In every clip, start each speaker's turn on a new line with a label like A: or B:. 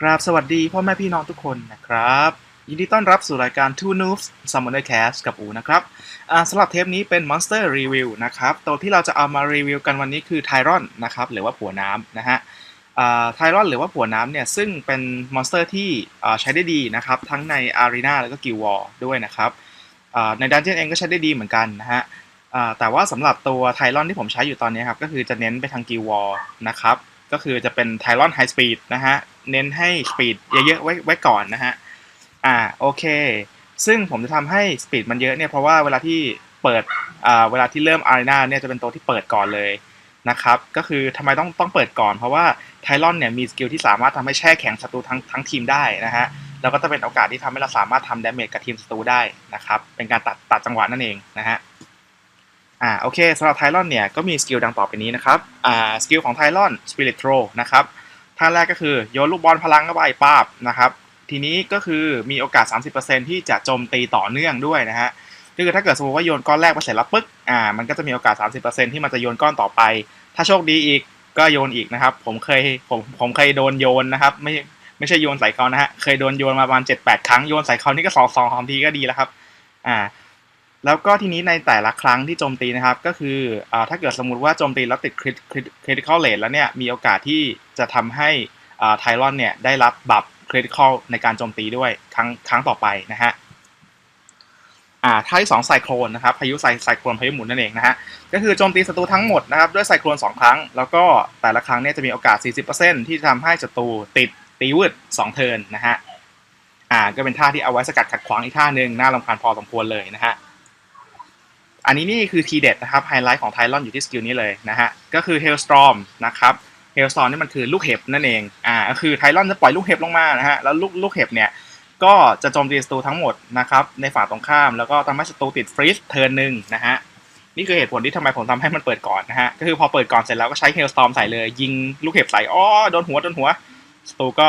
A: กราบสวัสดีพ่อแม่พี่น้องทุกคนนะครับ ยินดีต้อนรับสู่รายการ Two Noobs Summoner Cast กับอูนะครับสำหรับเทปนี้เป็น Monster Review นะครับตัวที่เราจะเอามารีวิวกันวันนี้คือ Tyron นะครับหรือว่าผัวน้ำนะฮะอ่า Tyron หรือว่าผัวน้ำเนี่ยซึ่งเป็นมอนสเตอร์ที่ใช้ได้ดีนะครับทั้งใน Arena แล้วก็ Guild War ด้วยนะครับใน Dungeon เองก็ใช้ได้ดีเหมือนกันนะฮะแต่ว่าสำหรับตัว Tyron ที่ผมใช้อยู่ตอนนี้ครับก็คือจะเน้นไปทาง Guild War นะครับ ก็คือจะเป็น Tyron High Speed นะฮะ เน้นให้สปีดเยอะๆไว้ไว้ก่อนนะฮะ อ่าโอเค ซึ่งผมจะทำให้สปีดมันเยอะเนี่ยเพราะว่าเวลาที่เปิดอ่าเวลาที่เริ่มอารีนาเนี่ยจะเป็นตัวที่เปิดก่อนเลยนะครับ ก็คือทำไมต้องต้องเปิดก่อนเพราะว่าไทลอนเนี่ยมีสกิลที่สามารถทำให้แช่แข็งศัตรูทั้งทั้งทีมได้นะฮะ แล้วก็จะเป็นโอกาสที่ทำให้เราสามารถทำดาเมจกับทีมศัตรูได้นะครับ เป็นการตัดตัดจังหวะนั่นเองนะฮะ อ่าโอเคสำหรับไทลอนเนี่ยก็มีสกิลดังต่อไปนี้นะครับอ่าสกิลของไทลอนสปิริตโทรนะครับท่าแรกก็คือโยนลูกบอลพลังเข้าไปป้าบนะครับทีนี้ก็คือมีโอกาส 30%ที่จะโจมตีต่อเนื่องด้วยนะฮะคือถ้าเกิดสมมติว่าโยนก้อนแรกไปเสร็จแล้วปึ๊กอ่ามันก็จะมีโอกาส 30%ที่มันจะโยนก้อนต่อไป ถ้าโชคดีอีกก็โยนอีกนะครับ ผมเคยผมผมเคยโดนโยนนะครับ ไม่ไม่ใช่โยนใส่เขานะฮะเคยโดนโยนมาประมาณ 7-8 ครั้งโยนใส่เขานี่ก็สองสองสองทีก็ดีแล้วครับอ่า แล้วก็ทีนี้ในแต่ละครั้งที่โจมตีนะครับ ก็คืออถ้าเกิดสมมติว่าโจมตีแล้วติดคริติคอลเลทแล้วเนี่ยมีโอกาสที่จะทำให้ไทรอนเนี่ยได้รับบัฟคริติคอลในการโจมตีด้วยครั้งครั้งต่อไปนะฮะอ่าท่าที่สองไซโครนนะครับพายุไซไซโครนพายุหมุนนั่นเองนะฮะก็คือโจมตีศัตรูทั้งหมดนะครับด้วยไซโครน2 ครั้ง แล้วก็แต่ละครั้งเนี่ยจะมีโอกาส 40%ที่จะทำให้ศัตรูติดตีวืด2 เทิร์นนะฮะอ่าก็เป็นท่าที่เอาไว้สกัดขัดขวางอีกท่าหนึ่งน่ารำคาญพอสมควรเลยนะฮะ อันนี้นี่คือทีเด็ดนะครับไฮไลท์ของไทลอนอยู่ที่สกิลนี้เลยนะฮะก็คือ Hailstorm นะครับเฮลสตรอร์นี่มันคือลูกเห็บนั่นเองอ่าก็คือไทลอนจะปล่อยลูกเห็บลงมานะฮะแล้วลูกลูกเห็บเนี่ยก็จะโจมตีศัตรูทั้งหมดนะครับในฝั่งตรงข้าม แล้วก็ทำให้ศัตรูติดฟรีซเทิร์นหนึ่งนะฮะนี่คือเหตุผลที่ทำไมผมทำให้มันเปิดก่อนนะฮะก็คือพอเปิดก่อนเสร็จแล้วก็ใช้เฮลสตอร์มใส่เลย ยิงลูกเห็บใส่อ๋อโดนหัวโดนหัวศัตรูก็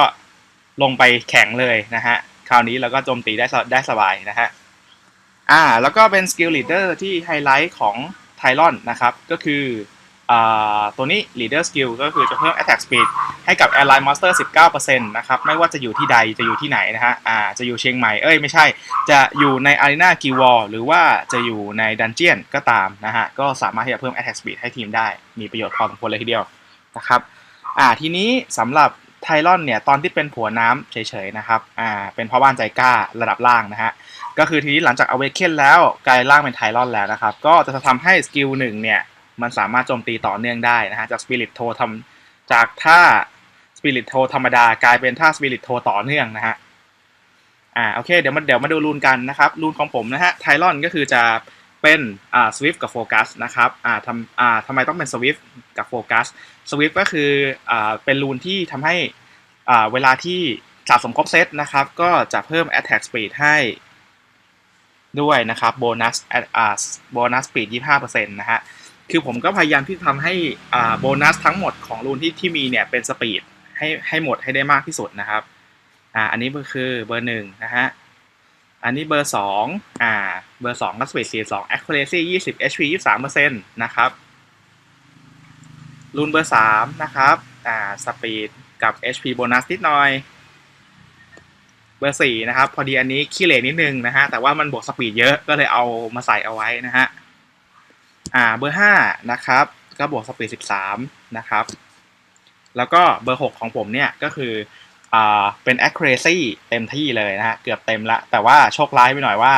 A: ลงไปแข็งเลยนะฮะคราวนี้เราก็โจมตีได้ได้สบายนะฮะ อ่าแล้วก็เป็นสกิลลีดเดอร์ที่ไฮไลท์ของไทลอนนะครับ ก็คืออ่าตัวนี้ leader skill ก็คือจะเพิ่ม attack speed ให้กับ airline monster 19%นะครับ ไม่ว่าจะอยู่ที่ใดจะอยู่ที่ไหนนะฮะอ่าจะอยู่เชียงใหม่ เอ้ยไม่ใช่ จะอยู่ใน arena g u i l War หรือว่าจะอยู่ใน dungeon ก็ตามนะฮะ ก็สามารถที่จะเพิ่ม attack speed ให้ทีมได้ มีประโยชน์พอสมควรเลยทีเดียวนะครับอ่าทีนี้สำหรับไทลอนเนี่ย ตอนที่เป็นผัวน้ำเฉยๆนะครับอ่าเป็นพ่อบ้านใจกล้าระดับล่างนะฮะ ก็คือทีนี้หลังจาก Awaken แล้วกลายร่างเป็นไทลอนแล้วนะครับ ก็จะทำให้สกิลหนึ่งเนี่ย มันสามารถโจมตีต่อเนื่องได้นะฮะจาก Spirit t o ทำจากท่า Spirit t o ธรรมดากลายเป็นท่า Spirit t o ต่อเนื่องนะฮะอ่าโอเคเดี๋ยวมาเดี๋ยวมาดูรูนกันนะครับรูนของผมนะฮะไทลอนก็คือจะเป็นอ่า Swift กับ Focus นะครับอ่าทำอ่าทำไมต้องเป็น Swift กับ Focus Swift ก็คืออ่าเป็นรูนที่ทำให้อ่าเวลาที่สะสมครบเซตนะครับ ก็จะเพิ่ม Attack Speed ให้ ด้วยนะครับโบนัสอ่าโบนัสสปีด25%นะฮะคือผมก็พยายามที่ทำให้อ่าโบนัสทั้งหมดของรูนที่ที่มีเนี่ยเป็นสปีดให้ให้หมดให้ได้มากที่สุดนะครับอ่าอันนี้ก็คือเบอร์หนึ่งนะฮะอันนี้เบอร์สองอ่าเบอร์สองก็สปีดสี่สอง accuracy ยี่สิบ HP ยี่สามเปอร์เซ็นต์นะครับรูนเบอร์สามนะครับอ่าสปีดกับ HP โบนัสนิดหน่อย เบอร์สี่นะครับ พอดีอันนี้ขี้เหร่นิดนึงนะฮะ แต่ว่ามันบวกสปีดเยอะก็เลยเอามาใส่เอาไว้นะฮะ อ่า เบอร์ห้านะครับ ก็บวกสปีดสิบสามนะครับ แล้วก็เบอร์หกของผมเนี่ยก็คืออ่าเป็น accuracy เต็มที่เลยนะฮะ เกือบเต็มละ แต่ว่าโชคร้ายไปหน่อยว่า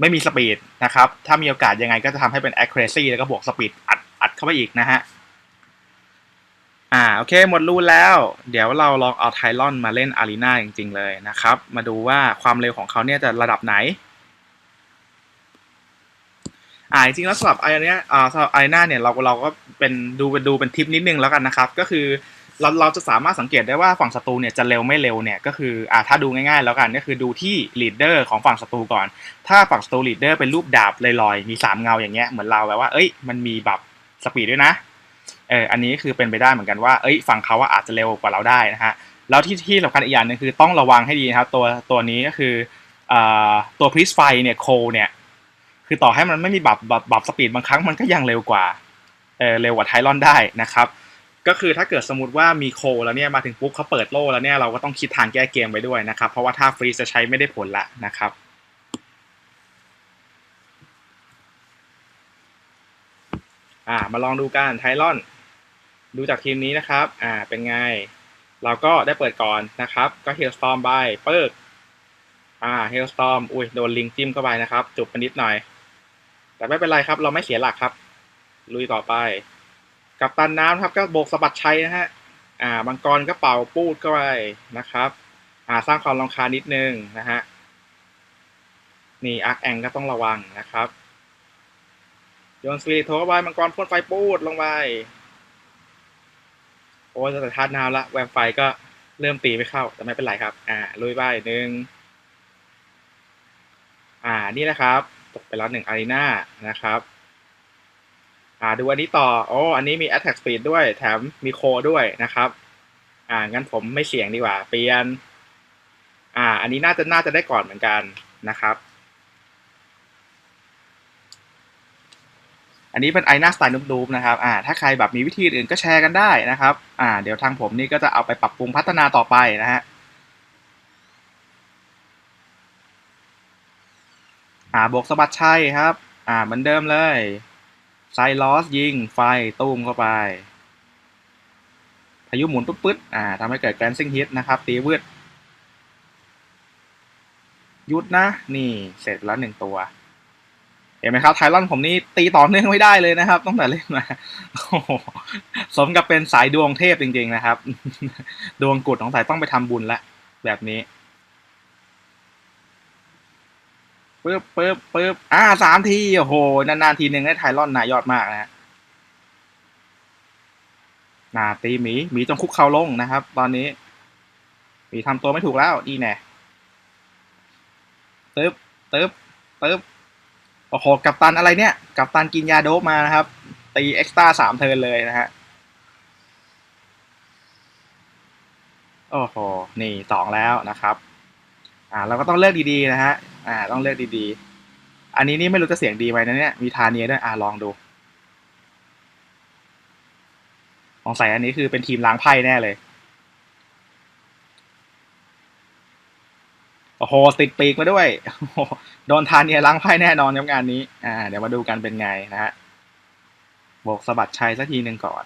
A: ไม่มีสปีดนะครับ ถ้ามีโอกาสยังไงก็จะทำให้เป็น accuracy แล้วก็บวกสปีดอัดอัดเข้าไปอีกนะฮะ อ่าโอเคหมดรูแล้ว เดี๋ยวเราลองเอาไทลอนมาเล่นอารีนาจริง ๆ เลยนะครับ มาดูว่าความเร็วของเขาเนี่ยจะระดับไหน อ่าจริงๆแล้วสำหรับไอ้เนี้ยอ่าสำหรับไอหน้าเนี่ยเราเราก็เป็นดูเป็นดูเป็นทิปนิดนึงแล้วกันนะครับ ก็คือเราเราจะสามารถสังเกตได้ว่าฝั่งศัตรูเนี่ยจะเร็วไม่เร็วเนี่ยก็คืออ่าถ้าดูง่ายๆ แล้วกันก็คือดูที่ลีดเดอร์ของฝั่งศัตรูก่อน ถ้าฝั่งศัตรูลีดเดอร์เป็นรูปดาบลอยๆมีสามเงาอย่างเงี้ยเหมือนเราแบบว่าเอ้ยมันมีแบบสปีดด้วยนะ เอออันนี้คือเป็นไปได้เหมือนกันว่าเอ้ยฝั่งเขาว่าอาจจะเร็วกว่าเราได้นะฮะแล้วที่ที่สำคัญอีกอย่างหนึงคือต้องระวังให้ดีนะครับตัวตัวนี้ก็คืออตัวพริสไฟเนี่ยโคเนี่ยคือต่อให้มันไม่มีบับบับบับสปีดบางครั้งมันก็ยังเร็วกว่าเออเร็วกว่าไทลอนได้นะครับก็คือถ้าเกิดสมมติว่ามีโคแล้วเนี่ยมาถึงปุ๊บเขาเปิดโล่แล้วเนี่ยเราก็ต้องคิดทางแก้เกมไว้ด้วยนะครับเพราะว่าถ้าฟรีจะใช้ไม่ได้ผลละนะครับ อ่ามาลองดูกันไทลอน ดูจากทีมนี้นะครับอ่าเป็นไง เราก็ได้เปิดก่อนนะครับ ก็เฮลสตอมไปเปิกอ่าเฮลสตอมอุ้ยโดนลิงจิ้มเข้าไปนะครับ จุบไปนิดหน่อย แต่ไม่เป็นไรครับ เราไม่เสียหลักครับ ลุยต่อไป กับตันน้ำครับก็โบกสะบัดชัยนะฮะอ่ามังกรก็เป่าปูดเข้าไปนะครับอ่าสร้างความรำคาญนิดนึงนะฮะนี่อาร์คแองก็ต้องระวังนะครับ ยนสปีดโทรเข้าไปมังกรพ่นไฟปูดลงไปโอ้จะแต่ทาดน้ำละแวมไฟก็เริ่มตีไม่เข้า แต่ไม่เป็นไรครับ อ่าลุยไปหนึ่งอ่านี่นะครับ ตกไปแล้วหนึ่งอารีนานะครับ อ่าดูอันนี้ต่อโอ้อันนี้มี attack speed ด้วย แถมมีโคด้วยนะครับ อ่างั้นผมไม่เสี่ยงดีกว่า เปลี่ยน อ่า อันนี้น่าจะน่าจะได้ก่อนเหมือนกันนะครับ อันนี้เป็นไอหน้าสไตล์นุบดูบนะครับอ่าถ้าใครแบบมีวิธีอื่นก็แชร์กันได้นะครับอ่าเดี๋ยวทางผมนี่ก็จะเอาไปปรับปรุงพัฒนาต่อไปนะฮะอ่าบวกสะบัดชัยครับอ่าเหมือนเดิมเลยไซลอสยิงไฟตุ้มเข้าไปพายุหมุนปึ๊ดอ่าทำให้เกิดแกรนซิงฮิตนะครับตีวืดยุดนะ นี่เสร็จแล้วหนึ่งตัว ห็นไหมครับไทลอนผมนี่ตีต่อเนื่องไม่ได้เลยนะครับตั้งแต่เล่นมาโอ้โหสมกับเป็นสายดวงเทพจริง ๆ นะครับ ดวงกุดของสายต้องไปทำบุญละแบบนี้ปึ๊บปึ๊บปึ๊บอ่าสามทีโอ้โหนานๆทีหนึ่งได้ไทลอนนายยอดมากนะฮะนาตีหมีหมีจงคุกเข่าลงนะครับ ตอนนี้หมีทำตัวไม่ถูกแล้วดีแน่ตึ๊บตึ๊บตึ๊บ โอ้โหกับตันอะไรเนี่ย กับตันกินยาโดบมานะครับ ตีเอ็กซ์ต้าสามเทิร์นเลยนะฮะ โอ้โห นี่สองแล้วนะครับ อ่า เราก็ต้องเลือกดีๆนะฮะ อ่า ต้องเลือกดีๆ อันนี้นี่ไม่รู้จะเสียงดีไหมนะเนี่ย มีทาเนียด้วย อ่าลองดูสงสัยอันนี้คือเป็นทีมล้างไพ่แน่เลย โอ้โหติดปีกมาด้วย โดนทานเนี่ยล้างไพ่แน่นอนครับงานนี้ อ่า เดี๋ยวมาดูกันเป็นไงนะฮะโบกสะบัดชัยสักทีหนึ่งก่อน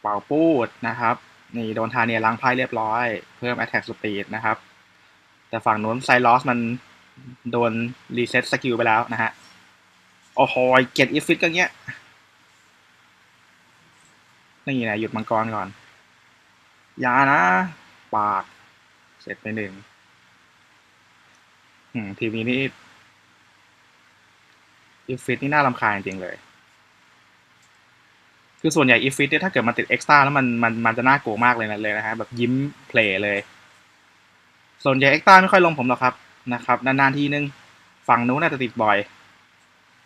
A: เป่าปูดนะครับ นี่โดนทานเนี่ยล้างไพ่เรียบร้อย เพิ่ม attack speed นะครับ แต่ฝั่งนู้นไซลอสมันโดนรีเซ็ตสกิลไปแล้วนะฮะ โอ้โหเก็ตอีฟิตก็เงี้ย นี่นะหยุดมังกรก่อน อย่านะ ปาก เสร็จไปหนึ่งทีมนี้นี่อีฟิตนี่น่ารำคาญจริงเลย คือส่วนใหญ่อีฟิตเนี่ยถ้าเกิดมันติดเอ็กซ์ต้าแล้วมันมันมันจะน่ากลัวมากเลยนะเลยนะฮะแบบยิ้มเพลย์เลย ส่วนใหญ่เอ็กซ์ต้าไม่ค่อยลงผมหรอกครับนะครับ นานๆทีนึง ฝั่งนู้นน่าจะติดบ่อย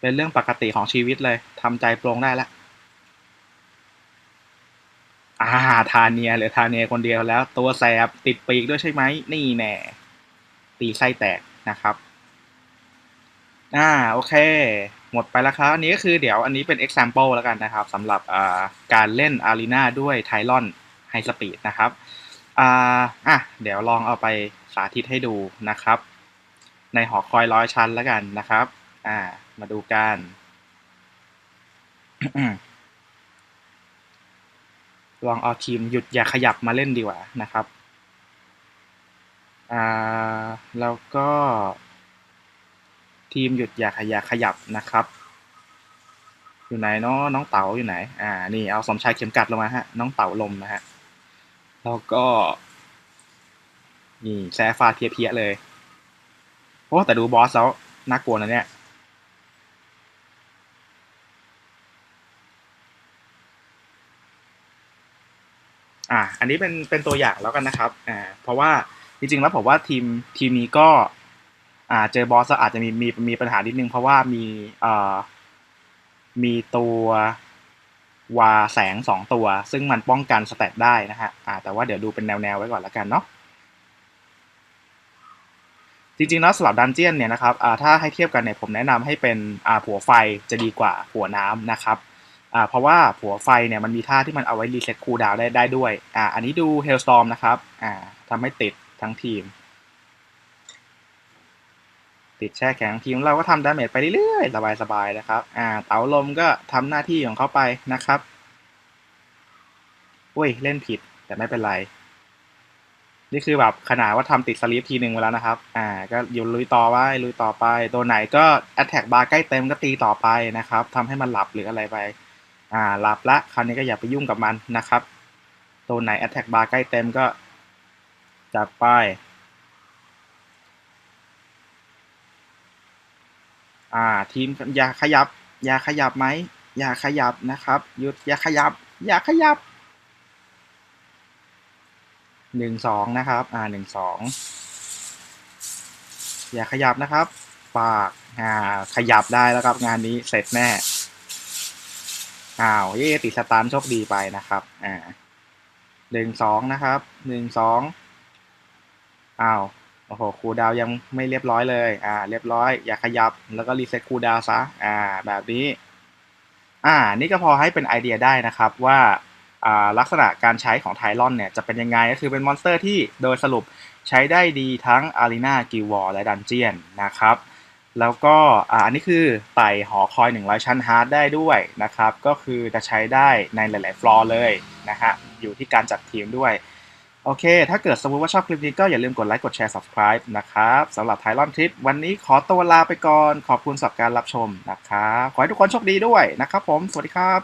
A: เป็นเรื่องปกติของชีวิตเลยทำใจโปร่งได้แล้ว อ่าทาเนียหรือทาเนียคนเดียวแล้ว ตัวแสบติดปีกด้วยใช่ไหมนี่แน่ตีไส้แตกนะครับอ่าโอเค หมดไปแล้วครับ อันนี้ก็คือเดี๋ยวอันนี้เป็น example แล้วกันนะครับสำหรับการเล่น Arena ด้วย t y l o n High Speed นะครับอ่าอะเดี๋ยวลองเอาไปสาธิตให้ดูนะครับ ในหอคอยร้อยชั้นแล้วกันนะครับ อ่า มาดูกัน ลองเอาทีมหยุดอย่าขยับมาเล่นดีกว่านะครับอ่าแล้วก็ทีมหยุดอย่าขยับขยับนะครับ อยู่ไหนเนาะน้องเต๋าอยู่ไหนอ่านี่เอาสมชายเข็มกัดลงมาฮะน้องเต๋าลมนะฮะแล้วก็นี่แซฟาเพียเพียเลยโอ้แต่ดูบอสแล้วน่ากลัวนะเนี่ย อ่าอันนี้เป็นเป็นตัวอย่างแล้วกันนะครับอ่าเพราะว่าจริงๆแล้วผมว่าทีมทีมนี้ก็อ่าเจอบอสอาจจะมีมีมีปัญหานิดนึงเพราะว่ามีเอ่อมีตัววาแสงสองตัว ซึ่งมันป้องกันสแตทได้นะฮะอ่าแต่ว่าเดี๋ยวดูเป็นแนวๆไว้ก่อนแล้วกันเนาะจริงๆแล้วสำหรับดันเจียนเนี่ยนะครับอ่าถ้าให้เทียบกันเนี่ยผมแนะนำให้เป็นอ่าผัวไฟจะดีกว่าผัวน้ำนะครับ อ่าเพราะว่าผัวไฟเนี่ยมันมีท่าที่มันเอาไว้รีเซ็ตคูลดาวน์ได้ได้ด้วยอ่าอันนี้ดู Hailstorm นะครับอ่าทำให้ติดทั้งทีม ติดแช่แข็งทีมเราก็ทำดาเมจไปเรื่อยๆ สบายๆนะครับอ่าเต๋าลมก็ทำหน้าที่ของเขาไปนะครับอุ้ยเล่นผิดแต่ไม่เป็นไร นี่คือแบบขนาดว่าทำติดสลีปทีหนึ่งไปแล้วนะครับ อ่า ก็อยู่ลุยต่อไว้ลุยต่อไป ตัวไหนก็ Attack Bar ใกล้เต็มก็ตีต่อไปนะครับทำให้มันหลับหรืออะไรไป อ่าหลับละคราวนี้ก็อย่าไปยุ่งกับมันนะครับ ตัวไหน Attack Bar ใกล้เต็มก็จัดไปอ่าทีมอย่าขยับ อย่าขยับไหมอย่าขยับนะครับ หยุดอย่าขยับ อย่าขยับหนึ่งสองนะครับ อ่าหนึ่งสองอย่าขยับนะครับฝากอ่าขยับได้แล้วครับงานนี้เสร็จแน่ อ้าวเย่ติดสตาร์โชคดีไปนะครับ อ่าหนึ่งสองนะครับหนึ่งสองอ้าวโอ้โหคูดาวยังไม่เรียบร้อยเลย อ่า เรียบร้อย อย่าขยับแล้วก็รีเซ็ตคูดาวซะ อ่า แบบนี้ อ่า นี่ก็พอให้เป็นไอเดียได้นะครับว่าอ่าลักษณะการใช้ของไทลอนเนี่ยจะเป็นยังไงก็คือเป็นมอนสเตอร์ที่โดยสรุปใช้ได้ดีทั้งอารีนากิวอลและดันเจียนนะครับ แล้วก็อ,อันนี้คือไต่หอคอย 100 ชั้นฮาร์ดได้ด้วยนะครับ ก็คือจะใช้ได้ในหลาย ๆ ฟลอร์เลยนะฮะ อยู่ที่การจัดทีมด้วย โอเค ถ้าเกิดสมมติว่าชอบคลิปนี้ก็อย่าลืมกดไลค์ กดแชร์ subscribe นะครับสำหรับไทลอนทิปวันนี้ขอตัวลาไปก่อน ขอบคุณสำหรับการรับชมนะครับ ขอให้ทุกคนโชคดีด้วยนะครับผม สวัสดีครับ